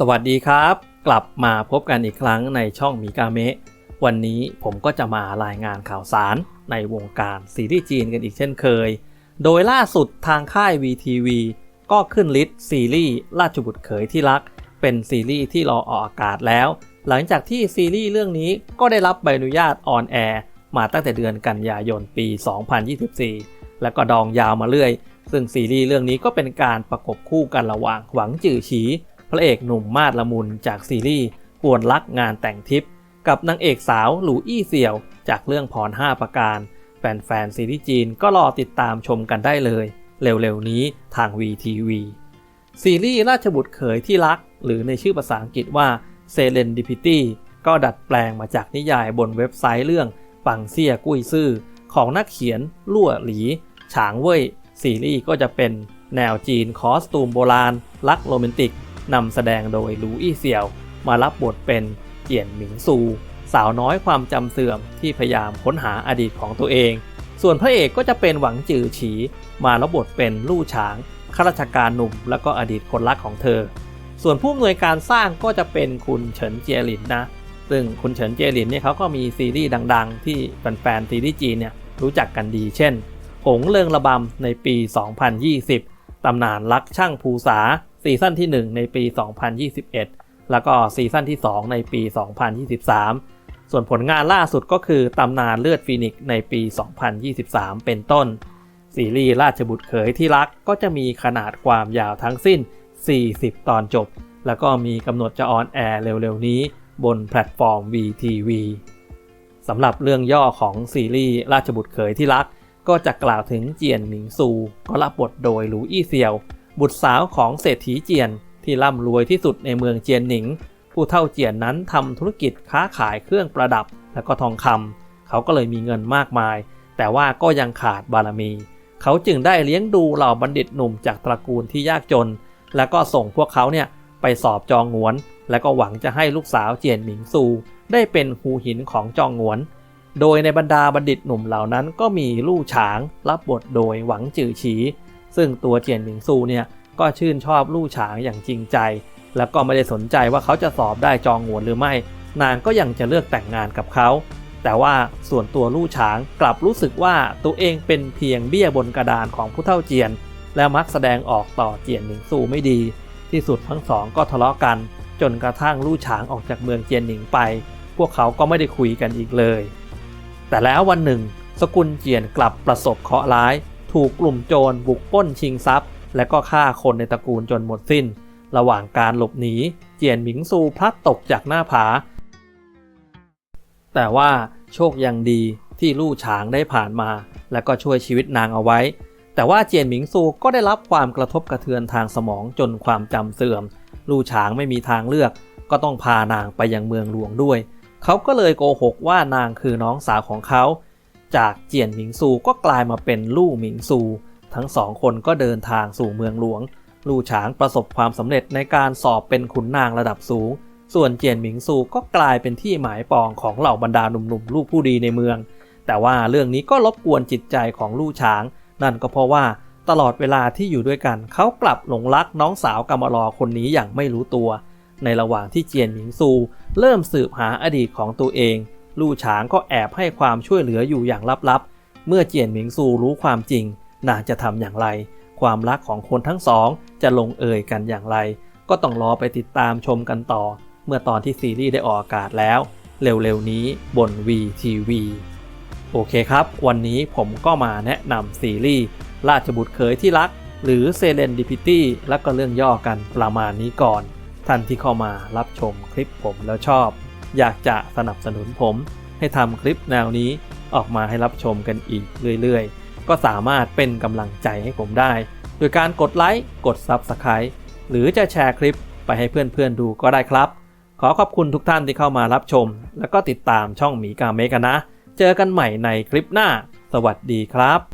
สวัสดีครับ กลับมาพบกันอีกครั้งในช่องมิกาเมะวันนี้ผมก็จะมารายงานข่าวสารในวงการซีรีส์จีนกันอีกเช่นเคย โดยล่าสุดทางค่าย VTV ก็ขึ้นลิสต์ซีรีส์ราชบุตรเขยที่รัก เป็นซีรีส์ที่รอออกอากาศแล้ว หลังจากที่ซีรีส์เรื่องนี้ก็ได้รับใบอนุญาตออนแอร์มาตั้งแต่เดือนกันยายนปี 2024 แล้วก็ดองยาวมาเรื่อย ซึ่งซีรีส์เรื่องนี้ก็เป็นการประกบคู่กันระหว่างหวังจื่อฉี ระเอกหนุ่มมาดละมุนจากซีรีส์กวนรักงานแต่งทิพย์กับนางเอกสาวหลูอี้เสี่ยว จากเรื่องพร5ประการ แฟนๆซีรีส์จีนก็รอติดตามชมกันได้เลย เร็วๆนี้ทาง VTV ซีรีส์ราชบุตรเขยที่รัก หรือในชื่อภาษาอังกฤษว่า Serendipity ก็ดัดแปลงมาจากนิยายบนเว็บไซต์เรื่องปังเซี่ยกุ้ยซื่อของนักเขียนลั่วหลีฉางเว่ยซีรีส์ก็จะเป็นแนวจีนคอสตูมโบราณ รักโรแมนติก นำแสดงโดยลูอี้เสี่ยว มารับบทเป็นเจียนหมิงซู สาวน้อยความจำเสื่อมที่พยายามค้นหาอดีตของตัวเอง ส่วนพระเอกก็จะเป็นหวังจือฉี มารับบทเป็นลู่ฉางข้าราชการหนุ่มและก็อดีตคนรักของเธอ ส่วนผู้อำนวยการสร้างก็จะเป็นคุณเฉินเจียหลินนะ ซึ่งคุณเฉินเจียหลินเนี่ยเขาก็มีซีรีส์ดัง ๆ ที่แฟนๆซีรีส์จีนเนี่ยรู้จักกันดี เช่น หงเลิงระบำในปี 2020 ตำนานรักช่างภูษา ซีซั่นที่ 1 ในปี 2021 แล้วก็ซีซั่นที่ 2 ในปี 2023 ส่วนผลงานล่าสุดก็คือตำนานเลือดฟีนิกซ์ในปี 2023 เป็นต้น ซีรีส์ราชบุตรเขยที่รักก็จะมีขนาดความยาวทั้งสิ้น 40 ตอนจบ แล้วก็มีกำหนดจะออนแอร์เร็วๆนี้บนแพลตฟอร์ม VTV สำหรับเรื่องย่อของซีรีส์ราชบุตรเขยที่รัก ก็จะกล่าวถึงเจียนหมิงซู ก็รับบทโดยหลูอี้เซียว บุตรสาวของเศรษฐีเจียนที่ร่ำรวยที่สุดในเมืองเจียนหนิง ผู้เท่าเจียนนั้นทำธุรกิจค้าขายเครื่องประดับและก็ทองคำเขาก็เลยมีเงินมากมาย แต่ว่าก็ยังขาดบารมี เขาจึงได้เลี้ยงดูเหล่าบัณฑิตหนุ่มจากตระกูลที่ยากจน แล้วก็ส่งพวกเขาเนี่ยไปสอบจองงวน และก็หวังจะให้ลูกสาวเจียนหมิงซู ได้เป็นหูหินของจองงวน โดยในบรรดาบัณฑิตหนุ่มเหล่านั้นก็มีลู่ฉางรับบทโดยหวังจือฉี ซึ่งตัวเจียนหมิงซูเนี่ยก็ชื่นชอบลู่ฉางอย่างจริงใจ แล้วก็ไม่ได้สนใจว่าเขาจะสอบได้จองงวนหรือไม่ นางก็ยังจะเลือกแต่งงานกับเขา แต่ว่าส่วนตัวลู่ฉางกลับรู้สึกว่าตัวเองเป็นเพียงเบี้ยบนกระดานของผู้เท่าเจียน และมักแสดงออกต่อเจียนหมิงซูไม่ดี ที่สุดทั้งสองก็ทะเลาะกัน จนกระทั่งลู่ฉางออกจากเมืองเจียนหนิงไป พวกเขาก็ไม่ได้คุยกันอีกเลย แต่แล้ววันหนึ่ง สกุลเจียนกลับประสบเคราะห์ร้าย ถูกกลุ่มโจรบุกป้นชิงทรัพย์ และก็ฆ่าคนในตระกูลจนหมดสิ้น ระหว่างการหลบหนี เจียนหมิงซูพลัดตกจากหน้าผา แต่ว่าโชคยังดีที่ลู่ฉางได้ผ่านมา และก็ช่วยชีวิตนางเอาไว้ แต่ว่าเจียนหมิงซูก็ได้รับความกระทบกระเทือนทางสมองจนความจำเสื่อม ลู่ฉางไม่มีทางเลือก ก็ต้องพานางไปยังเมืองหลวงด้วย เขาก็เลยโกหกว่านางคือน้องสาวของเขา จากเจียนหมิงซูก็กลายมาเป็นลู่หมิงซู ทั้งสองคนก็เดินทางสู่เมืองหลวง ลู่ฉางประสบความสำเร็จในการสอบเป็นขุนนางระดับสูง ส่วนเจียนหมิงซูก็กลายเป็นที่หมายปองของเหล่าบรรดาหนุ่มๆลูกผู้ดีในเมือง แต่ว่าเรื่องนี้ก็รบกวนจิตใจของลู่ฉาง นั่นก็เพราะว่าตลอดเวลาที่อยู่ด้วยกันเขากลับหลงรักน้องสาวกำมารอคนนี้อย่างไม่รู้ตัว ในระหว่างที่เจียนหมิงซู เริ่มสืบหาอดีตของตัวเอง ลู่ฉางก็แอบให้ความช่วยเหลืออยู่อย่างลับๆ เมื่อเจียนหมิงซูรู้ความจริง นางจะทำอย่างไร ความรักของคนทั้งสองจะลงเอยกันอย่างไร ก็ต้องรอไปติดตามชมกันต่อ เมื่อตอนที่ซีรีส์ได้ออกอากาศแล้ว เร็วๆนี้บน VTV โอเคครับ วันนี้ผมก็มาแนะนำซีรีส์ราชบุตรเขยที่รัก หรือ Serendipity และก็เรื่องย่อกันประมาณนี้ก่อน ท่านที่เข้ามารับชมคลิปผมแล้วชอบ อยากจะสนับสนุนผมให้ทำคลิปแนวนี้ออกมาให้รับชมกันอีกเรื่อยๆ ก็สามารถเป็นกำลังใจให้ผมได้ โดยการกดไลค์กด Subscribe หรือจะแชร์คลิปไปให้เพื่อนๆดูก็ได้ครับ ขอขอบคุณทุกท่านที่เข้ามารับชม และก็ติดตามช่องหมีกาเมกันนะ เจอกันใหม่ในคลิปหน้า สวัสดีครับ